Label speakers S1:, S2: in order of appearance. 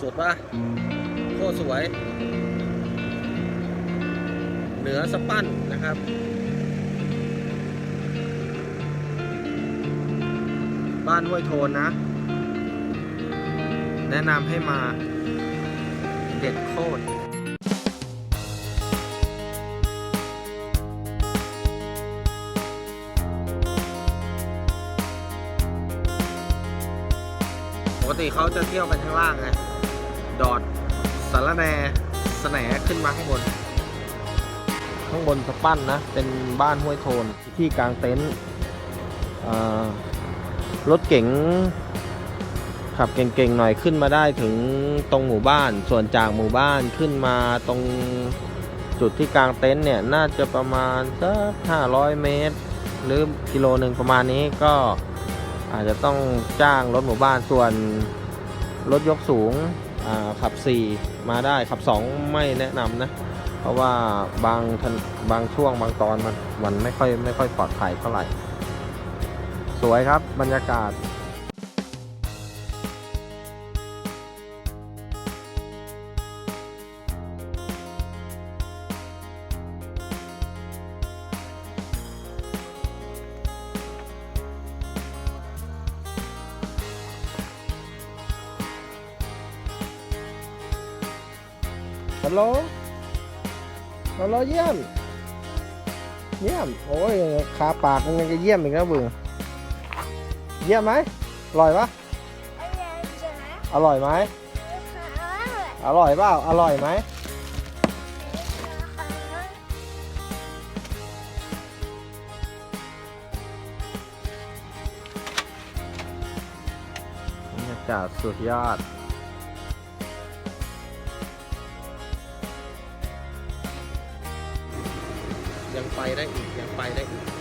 S1: สุดปะโคตรสวย เหนือสปั้นนะครับบ้านห้วยโทนนะ แนะนำให้มาเด็ดโคตรปกติเขาจะเที่ยวกันข้างล่างไง ดอดสารแนสแหนขึ้นมาข้างบน ข้างบนสปั้นนะ เป็นบ้านห้วยโทนที่กลางเต็นท์รถเก๋งขับเก่งๆหน่อยขึ้นมาได้ถึงตรงหมู่บ้าน ส่วนจากหมู่บ้านขึ้นมาตรงจุดที่กลางเต็นท์เนี่ย น่าจะประมาณสัก500 เมตร หรือกิโลหนึ่งประมาณนี้ก็อาจจะต้องจ้างรถหมู่บ้านส่วนรถยกสูง ขับ 4 มาได้ขับ 2 ไม่แนะนำนะ เพราะว่าบางทันบางช่วงบางตอนมันมันไม่ค่อยไม่ค่อยปลอดภัยเท่าไหร่ สวยครับบรรยากาศ ฮัลโหลฮัลโหลเยี่ยม เยี่ยม โอ้ยขาปากมันยังจะเยี่ยมอีกนะบึงเยี่ยมไหมอร่อยปะอร่อยไหมอร่อยเปล่าอร่อยไหมบรรยากาศสุดยอด ไปได้อีกยังไปได้อีก